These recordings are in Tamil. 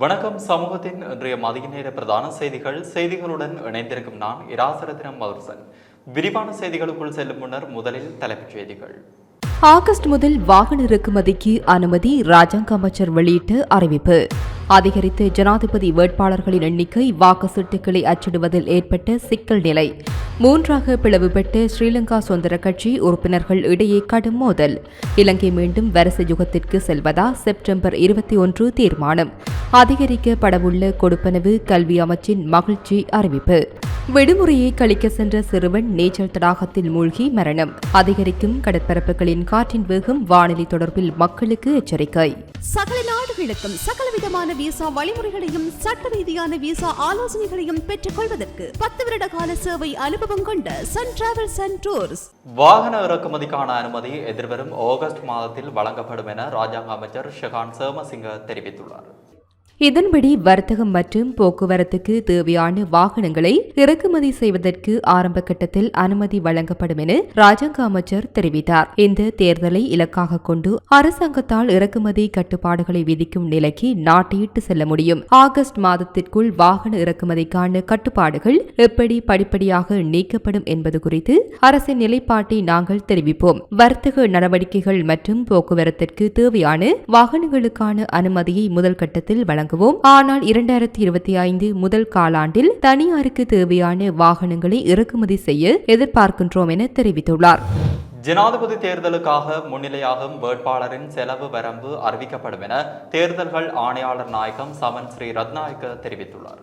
வணக்கம். சமூகத்தின் இன்றைய மதிய நேர பிரதான செய்திகள். செய்திகளுடன் இணைந்திருக்கும் நான் இராசரத்தினம் மதுசன் விரிவான செய்திகளுக்குள் செல்லும் முன்னர் முதலில் தலைப்புச் செய்திகள். ஆகஸ்ட் முதல் வாகன இறக்குமதிக்கு அனுமதி ராஜாங்க அமைச்சர் வெளியிட்டு அறிவிப்பு. அதிகரித்து ஜனாதிபதி வேட்பாளர்களின் எண்ணிக்கை வாக்கு சீட்டுகளை அச்சிடுவதில் ஏற்பட்ட சிக்கல் நிலை. மூன்றாக பிளவுபட்ட ஸ்ரீலங்கா சுதந்திர கட்சி உறுப்பினர்கள் இடையே கடும் மோதல். இலங்கை மீண்டும் வரிசை யுகத்திற்கு செல்வதா செப்டம்பர் இருபத்தி ஒன்று தீர்மானம். அதிகரிக்கப்படவுள்ள கொடுப்பனவு கல்வி அமைச்சின் மகிழ்ச்சி அறிவிப்பு. விடுமுறையை கழிக்க சென்ற சிறுவன் நீச்சல் தடாகத்தில் மூழ்கி மரணம். அதிகரிக்கும் கடற்பரப்புகளின் காற்றின் வேகம் வானிலை தொடர்பில் மக்களுக்கு எச்சரிக்கை. சகல நாடுகளுக்கும் சகலவிதமான விசா வழிமுறைகளையும் சட்ட ரீதியான விசா ஆலோசனைகளையும் பெற்றுக் கொள்வதற்கு பத்து வருட கால சேவை அனுபவம் கொண்ட சன் டிராவல்ஸ் அண்ட் டூர்ஸ் வாகன இறக்குமதிக்கான அனுமதி எதிர்வரும் ஆகஸ்ட் மாதத்தில் வழங்கப்படும் என ராஜாங்க அமைச்சர் ஷெகான் சேமசிங்க தெரிவித்துள்ளார். இதன்படி வர்த்தகம் மற்றும் போக்குவரத்துக்கு தேவையான வாகனங்களை இறக்குமதி செய்வதற்கு ஆரம்ப கட்டத்தில் அனுமதி வழங்கப்படும் என ராஜாங்க அமைச்சர் தெரிவித்தார். இந்த தேர்தலை இலக்காக கொண்டு அரசாங்கத்தால் இறக்குமதி கட்டுப்பாடுகளை விதிக்கும் நிலைக்கு நாட்டையிட்டு செல்ல முடியும். ஆகஸ்ட் மாதத்திற்குள் வாகன இறக்குமதிக்கான கட்டுப்பாடுகள் எப்படி படிப்படியாக நீக்கப்படும் என்பது குறித்து அரசின் நிலைப்பாட்டை நாங்கள் தெரிவிப்போம். வர்த்தக நடவடிக்கைகள் மற்றும் போக்குவரத்திற்கு தேவையான வாகனங்களுக்கான அனுமதியை முதல் கட்டத்தில் வழங்குவோம். ஆனால் இரண்டாயிரத்தி இருபத்தி ஐந்து முதல் காலாண்டில் தனியாருக்கு தேவையான வாகனங்களை இறக்குமதி செய்ய எதிர்பார்க்கின்றோம் என தெரிவித்துள்ளார். ஜனாதிபதி தேர்தலுக்காக முன்னிலையாகும் வேட்பாளரின் செலவு வரம்பு அறிவிக்கப்படும் என தேர்தல்கள் ஆணையாளர் நாயகம் சமன் ஸ்ரீ ரத்நாயக்க தெரிவித்துள்ளார்.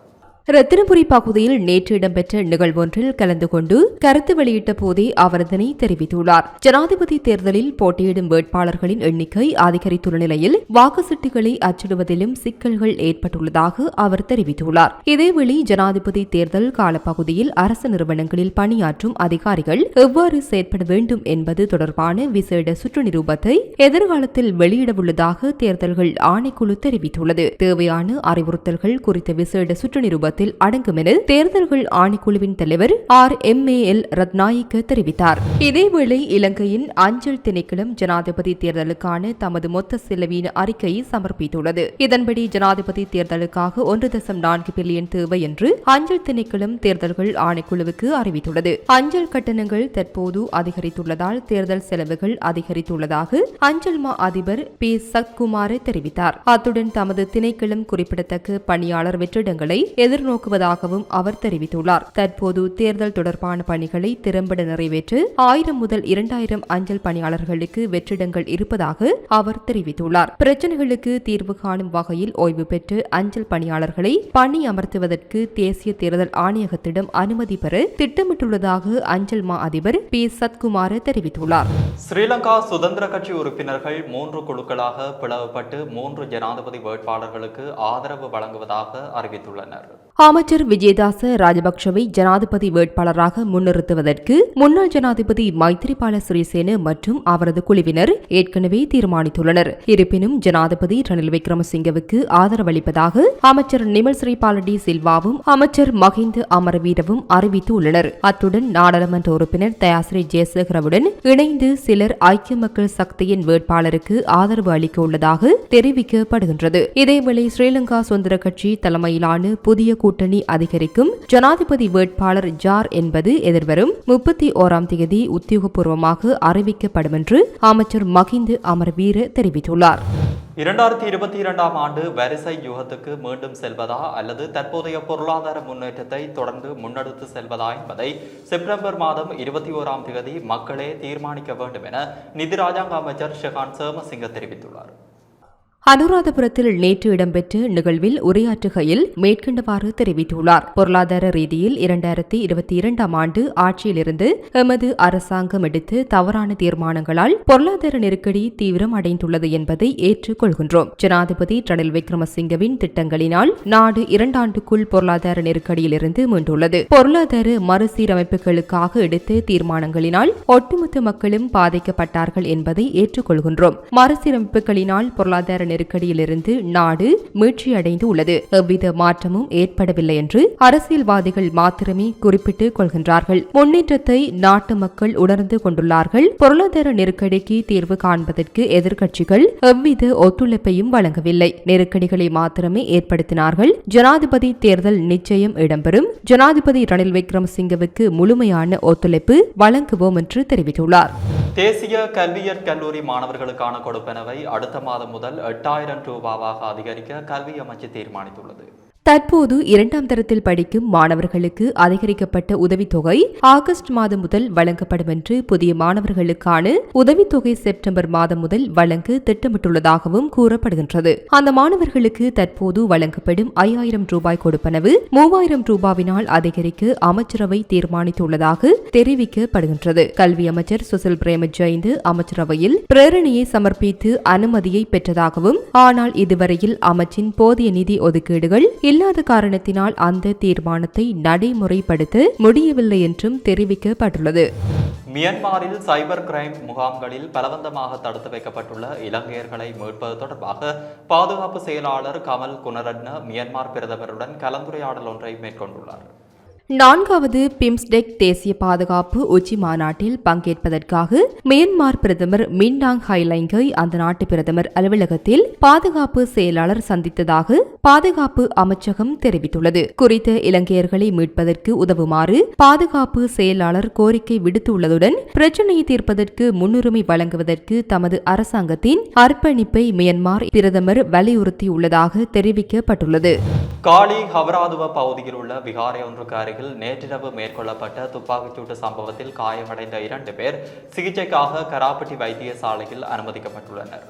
ரத்தினபுரி பகுதியில் நேற்று இடம்பெற்ற நிகழ்வொன்றில் கலந்து கொண்டு கருத்து வெளியிட்ட போதே அவர் இதனை தெரிவித்துள்ளார். ஜனாதிபதி தேர்தலில் போட்டியிடும் வேட்பாளர்களின் எண்ணிக்கை அதிகரித்துள்ள நிலையில் வாக்கு சீட்டுகளை அச்சிடுவதிலும் சிக்கல்கள் ஏற்பட்டுள்ளதாக அவர் தெரிவித்துள்ளார். இதேவேளை ஜனாதிபதி தேர்தல் காலப்பகுதியில் அரசு நிறுவனங்களில் பணியாற்றும் அதிகாரிகள் எவ்வாறு செயற்பட வேண்டும் என்பது தொடர்பான விசேட சுற்று நிரூபத்தை எதிர்காலத்தில் வெளியிடவுள்ளதாக தேர்தல்கள் ஆணைக்குழு தெரிவித்துள்ளது. தேவையான அறிவுறுத்தல்கள் குறித்த விசேட சுற்று நிரூபத்தில் அடங்கும் என தேர்தல்கள் ஆணைக்குழுவின் தலைவர் R. M. A. L. Rathnayake தெரிவித்தார். இதேவேளை இலங்கையின் அஞ்சல் திணைக்களம் ஜனாதிபதி தேர்தலுக்கான தமது மொத்த செலவின அறிக்கையை சமர்ப்பித்துள்ளது. இதன்படி ஜனாதிபதி தேர்தலுக்காக ஒன்று தசம் நான்கு பில்லியன் தேவை என்று அஞ்சல் திணைக்களம் தேர்தல்கள் ஆணைக்குழுவுக்கு அறிவித்துள்ளது. அஞ்சல் கட்டணங்கள் தற்போது அதிகரித்துள்ளதால் தேர்தல் செலவுகள் அதிகரித்துள்ளதாக அஞ்சல் மா அதிபர் பி. சத்குமார் தெரிவித்தார். அத்துடன் தமது திணைக்களம் குறிப்பிடத்தக்க பணியாளர் வெற்றிடங்களை எதிர் எதிர்நோக்குவதாகவும் அவர் தெரிவித்துள்ளார். தற்போது தேர்தல் தொடர்பான பணிகளை திறம்பட நிறைவேற்று ஆயிரம் முதல் இரண்டாயிரம் அஞ்சல் பணியாளர்களுக்கு வெற்றிடங்கள் இருப்பதாக அவர் தெரிவித்துள்ளார். பிரச்சனைகளுக்கு தீர்வு காணும் வகையில் ஓய்வு பெற்று அஞ்சல் பணியாளர்களை பணி அமர்த்துவதற்கு தேசிய தேர்தல் ஆணையகத்திடம் அனுமதி பெற திட்டமிட்டுள்ளதாக அஞ்சல் மா அதிபர் பி. சத்குமார் தெரிவித்துள்ளார். ஸ்ரீலங்கா சுதந்திர கட்சி உறுப்பினர்கள் மூன்று குழுக்களாக பிளவுபட்டு மூன்று ஜனாதிபதி வேட்பாளர்களுக்கு ஆதரவு வழங்குவதாக அறிவித்துள்ளனர். அமைச்சர் விஜயதாச ராஜபக்ஷவை ஜனாதிபதி வேட்பாளராக முன்னிறுத்துவதற்கு முன்னாள் ஜனாதிபதி மைத்திரிபால சிறிசேன மற்றும் அவரது குழுவினர் ஏற்கனவே தீர்மானித்துள்ளனர். இருப்பினும் ஜனாதிபதி ரணில் விக்ரமசிங்கவுக்கு ஆதரவளிப்பதாக அமைச்சர் நிமல் ஸ்ரீபாலடி சில்வாவும் அமைச்சர் மஹிந்த அமரவீரவும் அறிவித்துள்ளனர். அத்துடன் நாடாளுமன்ற உறுப்பினர் தயாசிரி ஜெயசேகரவுடன் இணைந்து சிலர் ஐக்கிய மக்கள் சக்தியின் வேட்பாளருக்கு ஆதரவு அளிக்க உள்ளதாக தெரிவிக்கப்படுகின்றது. இதேவேளை ஸ்ரீலங்கா சுதந்திர கட்சி தலைமையிலான புதிய கூட்டணி அதிகரிக்கும். ஜனாதிபதி வேட்பாளர் ஜார் என்பது எதிர்வரும் முப்பத்தி ஓராம் தேதி உத்தியோகபூர்வமாக அறிவிக்கப்படும் என்று அமைச்சர் மகிந்து அமர்வீர தெரிவித்துள்ளார். இரண்டாயிரத்தி இருபத்தி இரண்டாம் ஆண்டு வரிசை யுகத்துக்கு மீண்டும் செல்வதா அல்லது தற்போதைய பொருளாதார முன்னேற்றத்தை தொடர்ந்து முன்னெடுத்து செல்வதா என்பதை செப்டம்பர் மாதம் இருபத்தி ஓராம் தேதி மக்களே தீர்மானிக்க வேண்டும் என நிதி ராஜாங்க அமைச்சர் ஷெகான் சேமசிங்க தெரிவித்துள்ளார். அனுராதபுரத்தில் நேற்று இடம்பெற்ற நிகழ்வில் உரையாற்றுகையில் மேற்கண்டவாறு தெரிவித்துள்ளார். பொருளாதார ரீதியில் இரண்டாயிரத்தி இருபத்தி இரண்டாம் ஆண்டு ஆட்சியிலிருந்து எமது அரசாங்கம் எடுத்து தவறான தீர்மானங்களால் பொருளாதார நெருக்கடி தீவிரம் அடைந்துள்ளது என்பதை ஏற்றுக்கொள்கின்றோம். ஜனாதிபதி ரணில் விக்ரமசிங்கவின் திட்டங்களினால் நாடு இரண்டாண்டுக்குள் பொருளாதார நெருக்கடியிலிருந்து மீண்டுள்ளது. பொருளாதார மறுசீரமைப்புகளுக்காக எடுத்த தீர்மானங்களினால் ஒட்டுமொத்த மக்களும் பாதிக்கப்பட்டார்கள் என்பதை ஏற்றுக்கொள்கின்றோம். மறுசீரமைப்புகளினால் பொருளாதார நெருக்கடியிலிருந்து நாடு மீட்சியடைந்து உள்ளது எவ்வித மாற்றமும் ஏற்படவில்லை என்று அரசியல்வாதிகள் மாத்திரமே குறிப்பிட்டுக் கொள்கின்றார்கள். முன்னேற்றத்தை நாட்டு மக்கள் உணர்ந்து கொண்டுள்ளார்கள். பொருளாதார நெருக்கடிக்கு தீர்வு காண்பதற்கு எதிர்க்கட்சிகள் எவ்வித ஒத்துழைப்பையும் வழங்கவில்லை. நெருக்கடிகளை மாத்திரமே ஏற்படுத்தினார்கள். ஜனாதிபதி தேர்தல் நிச்சயம் இடம்பெறும். ஜனாதிபதி ரணில் விக்ரமசிங்கவுக்கு முழுமையான ஒத்துழைப்பு வழங்குவோம் என்று தெரிவித்துள்ளார். தேசிய கல்வியற் கல்லூரி மாணவர்களுக்கான கொடுப்பனவை அடுத்த மாதம் முதல் எட்டாயிரம் ரூபாவாக அதிகரிக்க கல்வி அமைச்சு தீர்மானித்துள்ளது தற்போது இரண்டாம் தரத்தில் படிக்கும் மாணவர்களுக்கு அதிகரிக்கப்பட்ட உதவித்தொகை ஆகஸ்ட் மாதம் முதல் வழங்கப்படும் என்று புதிய மாணவர்களுக்கான உதவித்தொகை செப்டம்பர் மாதம் முதல் வழங்க திட்டமிட்டுள்ளதாகவும் கூறப்படுகின்றது. அந்த மாணவர்களுக்கு தற்போது வழங்கப்படும் ஐயாயிரம் ரூபாய் கொடுப்பனவு மூவாயிரம் ரூபாவினால் அதிகரிக்க அமைச்சரவை தீர்மானித்துள்ளதாக தெரிவிக்கப்படுகின்றது. கல்வி அமைச்சர் சுசில் பிரேம ஜெயந்து அமைச்சரவையில் பிரேரணையை சமர்ப்பித்து அனுமதியை பெற்றதாகவும் ஆனால் இதுவரையில் அமைச்சின் போதிய நிதி ஒதுக்கீடுகள் இல்லாத காரணத்தினால் அந்த தீர்மானத்தை நடைமுறைப்படுத்த முடியவில்லை என்றும் தெரிவிக்கப்பட்டுள்ளது. மியான்மரில் சைபர் கிரைம் முகாம்களில் பலவந்தமாக தடுத்து வைக்கப்பட்டுள்ள இலங்கையர்களை மீட்பது தொடர்பாக பாதுகாப்பு செயலாளர் கமல் குணரட்ன மியான்மர் பிரதமருடன் கலந்துரையாடல் ஒன்றை மேற்கொண்டுள்ளார். நான்காவது பிம்ஸ்டெக் தேசிய பாதுகாப்பு உச்சி மாநாட்டில் பங்கேற்பதற்காக மியான்மர் பிரதமர் மின்டாங் ஹைலைங்கை அந்த நாட்டு பிரதமர் அலுவலகத்தில் பாதுகாப்பு செயலாளர் சந்தித்ததாக பாதுகாப்பு அமைச்சகம் தெரிவித்துள்ளது. குறித்த இலங்கையர்களை மீட்பதற்கு உதவுமாறு பாதுகாப்பு செயலாளர் கோரிக்கை விடுத்துள்ளதுடன் பிரச்சினையை தீர்ப்பதற்கு முன்னுரிமை வழங்குவதற்கு தமது அரசாங்கத்தின் அர்ப்பணிப்பை மியான்மர் பிரதமர் வலியுறுத்தியுள்ளதாக தெரிவிக்கப்பட்டுள்ளது. காலி ஹவராதுவ பகுதியில் உள்ள விகாரை ஒன்றுக்கு அருகில் நேற்றிரவு மேற்கொள்ளப்பட்ட துப்பாக்கிச்சூட்டு சம்பவத்தில் காயமடைந்த இரண்டு பேர் சிகிச்சைக்காக கராப்பட்டி வைத்தியசாலையில் அனுமதிக்கப்பட்டுள்ளனர்.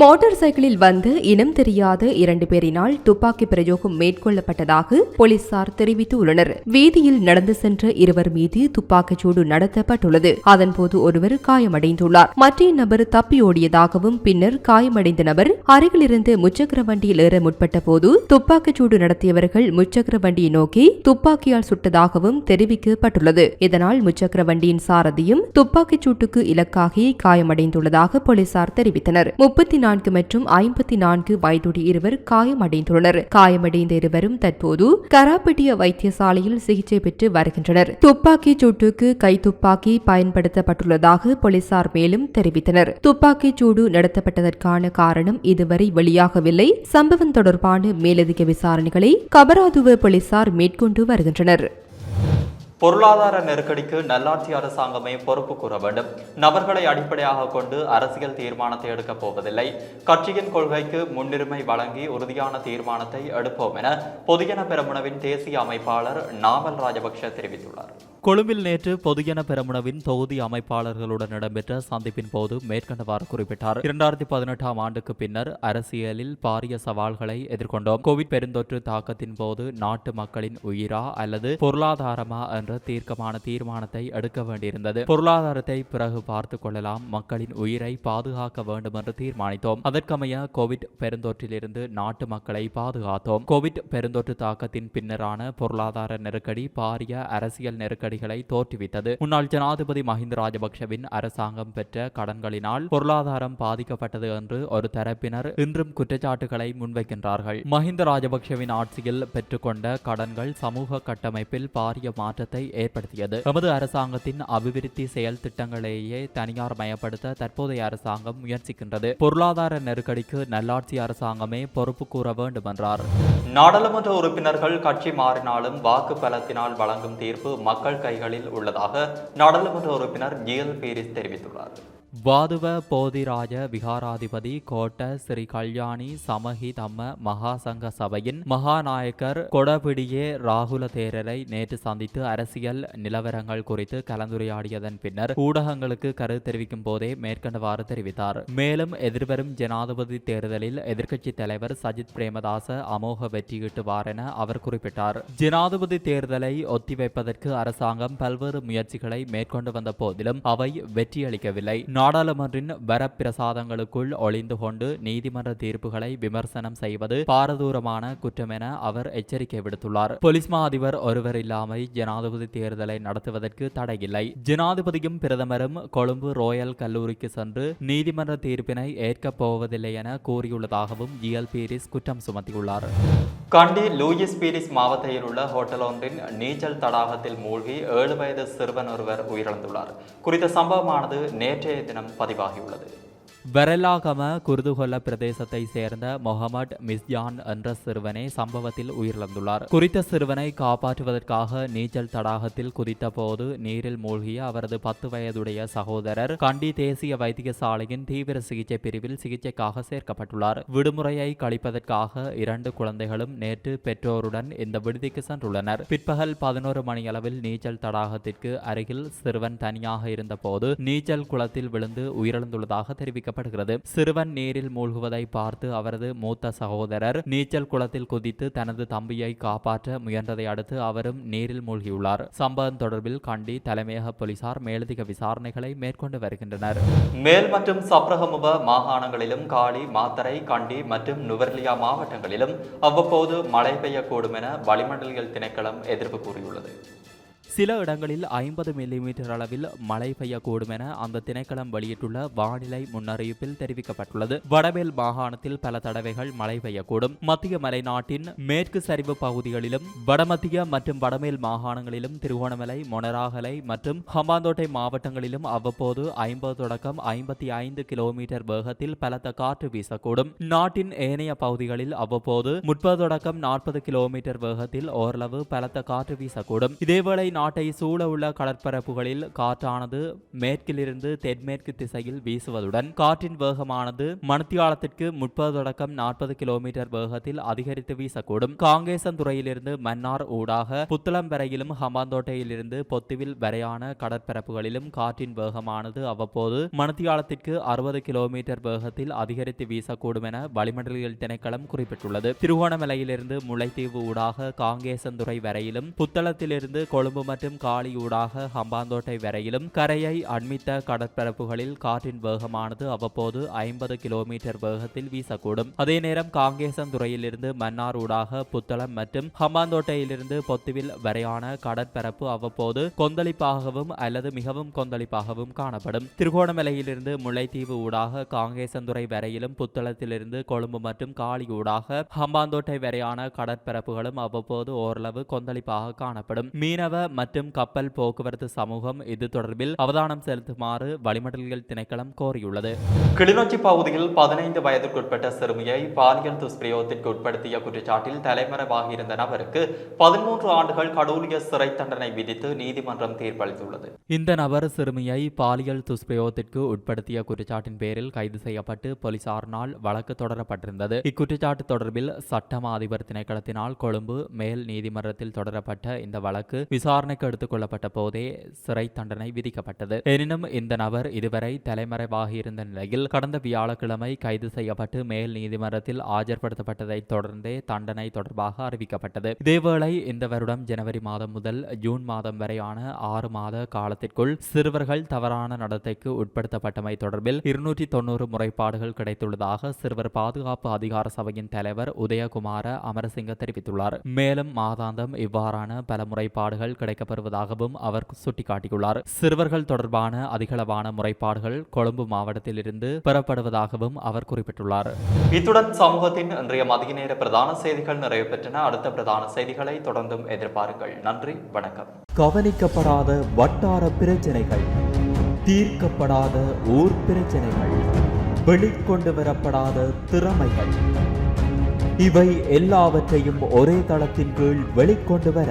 மோட்டார் சைக்கிளில் வந்து இனம் தெரியாத இரண்டு பேரினால் துப்பாக்கி பிரயோகம் மேற்கொள்ளப்பட்டதாக போலீசார் தெரிவித்துள்ளனர். வீதியில் நடந்து சென்ற இருவர் மீது துப்பாக்கிச்சூடு நடத்தப்பட்டுள்ளது. அதன்போது ஒருவர் காயமடைந்துள்ளார். மற்ற நபர் தப்பியோடியதாகவும் பின்னர் காயமடைந்த நபர் அருகிலிருந்து முச்சக்கர வண்டியில் ஏற முற்பட்ட போது துப்பாக்கிச்சூடு நடத்தியவர்கள் முச்சக்கர வண்டியை நோக்கி துப்பாக்கியால் சுட்டதாகவும் தெரிவிக்கப்பட்டுள்ளது. இதனால் முச்சக்கர வண்டியின் சாரதியும் துப்பாக்கிச் சூட்டுக்கு இலக்காகி காயமடைந்துள்ளதாக போலீசார் தெரிவித்தனர். முப்பத்தி நான்கு மற்றும் ஐம்பத்தி நான்கு வயதுடைய இருவர் காயமடைந்துள்ளனர். காயமடைந்த இருவரும் தற்போது கராப்பட்டிய வைத்தியசாலையில் சிகிச்சை பெற்று வருகின்றனர். துப்பாக்கி சூட்டுக்கு கை துப்பாக்கி பயன்படுத்தப்பட்டுள்ளதாக போலீசார் மேலும் தெரிவித்தனர். துப்பாக்கிச் சூடு நடத்தப்பட்டதற்கான காரணம் இதுவரை வெளியாகவில்லை. சம்பவம் தொடர்பான மேலதிக விசாரணைகளை கபராதுவ போலீசார் மேற்கொண்டு வருகின்றனர். பொருளாதார நெருக்கடிக்கு நல்லாட்சி அரசாங்கமே பொறுப்பு கூற வேண்டும். நபர்களை அடிப்படையாக கொண்டு அரசியல் தீர்மானத்தை எடுக்கப் போவதில்லை. கட்சியின் கொள்கைக்கு முன்னுரிமை வழங்கி உறுதியான தீர்மானத்தை எடுப்போம் என பொதுஜன பெரமுனவின் தேசிய அமைப்பாளர் நாவல் ராஜபக்ஷ தெரிவித்துள்ளார். கொழும்பில் நேற்று பொதுஜன பெரமுனவின் தொகுதி அமைப்பாளர்களுடன் இடம்பெற்ற சந்திப்பின் போது மேற்கண்டவாறு குறிப்பிட்டார். இரண்டாயிரத்தி பதினெட்டாம் ஆண்டுக்கு பின்னர் அரசியலில் பாரிய சவால்களை எதிர்கொண்டோம். கோவிட் பெருந்தொற்று தாக்கத்தின் போது நாட்டு மக்களின் உயிரா அல்லது பொருளாதாரமா என்ற தீர்க்கமான தீர்மானத்தை எடுக்க வேண்டியிருந்தது. பொருளாதாரத்தை பிறகு பார்த்துக் கொள்ளலாம். மக்களின் உயிரை பாதுகாக்க வேண்டும் என்று தீர்மானித்தோம். அதற்கமைய கோவிட் பெருந்தொற்றிலிருந்து நாட்டு மக்களை பாதுகாத்தோம். கோவிட் பெருந்தொற்று தாக்கத்தின் பின்னரான பொருளாதார நெருக்கடி பாரிய அரசியல் நெருக்கடி நெருக்கடிகளை தோற்றுவித்தது. முன்னாள் ஜனாதிபதி மஹிந்த ராஜபக்ஷவின் அரசாங்கம் பெற்ற கடன்களினால் பொருளாதாரம் பாதிக்கப்பட்டது என்று ஒரு தரப்பினர் இன்றும் குற்றச்சாட்டுகளை முன்வைக்கின்றார்கள். மஹிந்த ராஜபக்ஷவின் ஆட்சியில் பெற்றுக்கொண்ட கடன்கள் சமூக கட்டமைப்பில் பாரிய மாற்றத்தை ஏற்படுத்தியது. எமது அரசாங்கத்தின் அபிவிருத்தி செயல் திட்டங்களையே தனியார் மயப்படுத்த தற்போதைய அரசாங்கம் முயற்சிக்கின்றது. பொருளாதார நெருக்கடிக்கு நல்லாட்சி அரசாங்கமே பொறுப்பு கூற வேண்டும் என்றார் நாடாளுமன்ற உறுப்பினர்கள் கட்சி மாறினாலும் வாக்கு பலத்தினால் வழங்கும் தீர்ப்பு மக்கள் கைகளில் உள்ளதாக நாடாளுமன்ற உறுப்பினர் ஜிஎல் பீரிஸ் தெரிவித்துள்ளார். வாதுவ போதிராஜ விகாராதிபதி கோட்ட ஸ்ரீ கல்யாணி சமஹி தம்ம மகாசங்க சபையின் மகாநாயக்கர் கொடபிடியே ராகுல தேரரை நேற்று சந்தித்து அரசியல் நிலவரங்கள் குறித்து கலந்துரையாடியதன் பின்னர் ஊடகங்களுக்கு கருத்து தெரிவிக்கும் போதே மேற்கண்டவாறு தெரிவித்தார். மேலும் எதிர்வரும் ஜனாதிபதி தேர்தலில் எதிர்க்கட்சித் தலைவர் சஜித் பிரேமதாச அமோக வெற்றியீட்டுவார் என அவர் குறிப்பிட்டார். ஜனாதிபதி தேர்தலை ஒத்திவைப்பதற்கு அரசாங்கம் பல்வேறு முயற்சிகளை மேற்கொண்டு வந்த போதிலும் அவை வெற்றியளிக்கவில்லை. நாடாளுமன்றின் வரப்பிரசாதங்களுக்குள் ஒளிந்து கொண்டு நீதிமன்ற தீர்ப்புகளை விமர்சனம் செய்வது பாரதூரமான குற்றம் என அவர் எச்சரிக்கை விடுத்துள்ளார். பொலிஸ்மா அதிபர் ஒருவர் இல்லாமல் ஜனாதிபதி தேர்தலை நடத்துவதற்கு தடையில்லை. ஜனாதிபதியும் பிரதமரும் கொழும்பு ரோயல் கல்லூரிக்கு சென்று நீதிமன்ற தீர்ப்பினை ஏற்கப் போவதில்லை என கூறியுள்ளதாகவும் ஜிஎல் பீரிஸ் குற்றம் சுமத்தியுள்ளார். கண்டி லூயிஸ் பீரிஸ் மாவட்டத்தில் உள்ள ஹோட்டல் ஒன்றின் நீச்சல் தடாகத்தில் மூழ்கி ஏழு வயது சிறுவன் ஒருவர் உயிரிழந்துள்ளார். குறித்த சம்பவமானது நேற்றைய தினம் பதிவாகியுள்ளது. வெரலாகம குருதுகொல்ல பிரதேசத்தை சேர்ந்த மொஹமட் மிஸ்ஜான் என்ற சிறுவனே சம்பவத்தில் உயிரிழந்துள்ளார். குறித்த சிறுவனை காப்பாற்றுவதற்காக நீச்சல் தடாகத்தில் குதித்த போது நீரில் மூழ்கிய அவரது பத்து வயதுடைய சகோதரர் கண்டி தேசிய வைத்தியசாலையின் தீவிர சிகிச்சை பிரிவில் சிகிச்சைக்காக சேர்க்கப்பட்டுள்ளார். விடுமுறையை கழிப்பதற்காக இரண்டு குழந்தைகளும் நேற்று பெற்றோருடன் இந்த விடுதிக்கு சென்றுள்ளனர். பிற்பகல் பதினோரு மணியளவில் நீச்சல் தடாகத்திற்கு அருகில் சிறுவன் தனியாக இருந்தபோது நீச்சல் குளத்தில் விழுந்து உயிரிழந்துள்ளதாக தெரிவிக்கப்பட்டது தெரிவிக்கப்படுகிறது சிறுவன் நீரில் மூழ்குவதை பார்த்து அவரது மூத்த சகோதரர் நீச்சல் குளத்தில் குதித்து தனது தம்பியை காப்பாற்ற முயன்றதை அடுத்து அவரும் நீரில் மூழ்கியுள்ளார். சம்பவம் தொடர்பில் கண்டி தலைமையக போலீசார் மேலதிக விசாரணைகளை மேற்கொண்டு வருகின்றனர். மேல் மற்றும் சப்ரகமுவ மாகாணங்களிலும் காலி மாத்தரை கண்டி மற்றும் நுவர்லியா மாவட்டங்களிலும் அவ்வப்போது மழை பெய்யக்கூடும் என வளிமண்டலியல் திணைக்களம் எதிர்ப்பு கூறியுள்ளது. சில இடங்களில் ஐம்பது மில்லிமீட்டர் அளவில் மழை பெய்யக்கூடும் என அந்த திணைக்களம் வெளியிட்டுள்ள வானிலை முன்னறிவிப்பில் தெரிவிக்கப்பட்டுள்ளது. வடமேல் மாகாணத்தில் பல தடவைகள் மழை பெய்யக்கூடும். மத்திய மலைநாட்டின் மேற்கு சரிவு பகுதிகளிலும் வடமத்திய மற்றும் வடமேல் மாகாணங்களிலும் திருகோணமலை மொனராகலை மற்றும் ஹம்பாந்தோட்டை மாவட்டங்களிலும் அவ்வப்போது ஐம்பது தொடக்கம் ஐம்பத்தி ஐந்து கிலோமீட்டர் வேகத்தில் பலத்த காற்று வீசக்கூடும். நாட்டின் ஏனைய பகுதிகளில் அவ்வப்போது முப்பது தொடக்கம் நாற்பது கிலோமீட்டர் வேகத்தில் ஓரளவு பலத்த காற்று வீசக்கூடும். இதேவேளை நாட்டை சூழ உள்ள கடற்பரப்புகளில் காற்றானது மேற்கிலிருந்து தென்மேற்கு திசையில் வீசுவதுடன் காற்றின் வேகமானது மணித்தியாலத்திற்கு முப்பது தொடக்கம் நாற்பது கிலோமீட்டர் வேகத்தில் அதிகரித்து வீசக்கூடும். காங்கேசந்துறையிலிருந்து மன்னார் ஊடாக புத்தளம் வரையிலும் ஹம்பாந்தோட்டையிலிருந்து பொத்துவில் வரையான கடற்பரப்புகளிலும் காற்றின் வேகமானது அவ்வப்போது மணித்தியாலத்திற்கு அறுபது கிலோமீட்டர் வேகத்தில் அதிகரித்து வீசக்கூடும் என வளிமண்டலியல் திணைக்களம் குறிப்பிட்டுள்ளது. திருகோணமலையிலிருந்து முல்லைத்தீவு ஊடாக காங்கேசந்துறை வரையிலும் புத்தளத்திலிருந்து கொழும்பு மற்றும் காலியூடாக ஊடாக ஹம்பாந்தோட்டை வரையிலும் கரையை அண்மித்த கடற்பரப்புகளில் காற்றின் வேகமானது அவ்வப்போது ஐம்பது கிலோமீட்டர் வேகத்தில் வீசக்கூடும். அதே நேரம் காங்கேசந்துறையிலிருந்து மன்னார் ஊடாக புத்தளம் மற்றும் ஹம்பாந்தோட்டையிலிருந்து பொத்துவில் வரையான கடற்பரப்பு அவ்வப்போது கொந்தளிப்பாகவும் அல்லது மிகவும் கொந்தளிப்பாகவும் காணப்படும். திருகோணமலையிலிருந்து முல்லைத்தீவு ஊடாக காங்கேசந்துறை வரையிலும் புத்தளத்திலிருந்து கொழும்பு மற்றும் காளி ஊடாக ஹம்பாந்தோட்டை வரையான கடற்பரப்புகளும் அவ்வப்போது ஓரளவு கொந்தளிப்பாக காணப்படும். மீனவ மற்றும் கப்பல் போக்குவரத்து சமூகம் இது தொடர்பில் அவதானம் செலுத்துமாறு வளிமண்டலியல் திணைக்களம் கோரியுள்ளது. கிளிநொச்சி பகுதியில் பதினைந்து வயதிற்குட்பட்ட சிறுமியை பாலியல் துஷ்பிரயோகத்திற்கு உட்படுத்திய குற்றச்சாட்டில் தலைமறைவாகியிருந்த நபருக்கு பதிமூன்று ஆண்டுகள் கடூழிய சிறை தண்டனை விதித்து நீதிமன்றம் தீர்ப்பளித்துள்ளது. இந்த நபர் சிறுமியை பாலியல் துஷ்பிரயோகத்திற்கு உட்படுத்திய குற்றச்சாட்டின் பேரில் கைது செய்யப்பட்டு போலீசாரினால் வழக்கு தொடரப்பட்டிருந்தது. இக்குற்றச்சாட்டு தொடர்பில் சட்டமா அதிபர் திணைக்களத்தினால் கொழும்பு மேல் நீதிமன்றத்தில் தொடரப்பட்ட இந்த வழக்கு விசாரணைக்கு எடுத்துக் கொள்ளப்பட்ட போதே சிறை தண்டனை விதிக்கப்பட்டது. எனினும் இந்த நபர் இதுவரை தலைமறைவாகியிருந்த நிலையில் கடந்த வியாழக்கிழமை கைது செய்யப்பட்டு மேல் நீதிமன்றத்தில் ஆஜர்படுத்தப்பட்டதை தொடர்ந்தே தண்டனை தொடர்பாக அறிவிக்கப்பட்டது. இதேவேளை இந்த வருடம் ஜனவரி மாதம் முதல் ஜூன் மாதம் வரையான ஆறு மாத காலத்திற்குள் சிறுவர்கள் தவறான நடத்தைக்கு உட்படுத்தப்பட்டமை தொடர்பில் இருநூற்றி தொண்ணூறு முறைப்பாடுகள் கிடைத்துள்ளதாக சிறுவர் பாதுகாப்பு அதிகார சபையின் தலைவர் உதயகுமார அமரசிங்க தெரிவித்துள்ளார். மேலும் மாதாந்தம் இவ்வாறான பல முறைப்பாடுகள் கிடைக்கப்பெறுவதாகவும் அவர் சுட்டிக்காட்டியுள்ளார். சிறுவர்கள் தொடர்பான அதிகளவான முறைப்பாடுகள் கொழும்பு மாவட்டத்திலிருந்து பெறப்படுவதாகவும் அவர் குறிப்பிட்டுள்ளார். இத்துடன் சமூகத்தின் இன்றைய மதிய நேர பிரதான செய்திகள் நிறைவு பெற்றன. அடுத்த பிரதான செய்திகளை தொடர்ந்தும் எதிர்பாருங்கள். நன்றி வணக்கம். கவனிக்கப்படாத வட்டார பிரச்சனைகள் தீர்க்கப்படாத ஊர் பிரச்சனைகள் வெளிக்கொண்டு வரப்படாத திறமைகள் இவை எல்லாவற்றையும் ஒரே தளத்தின் கீழ் வெளிக்கொண்டு வர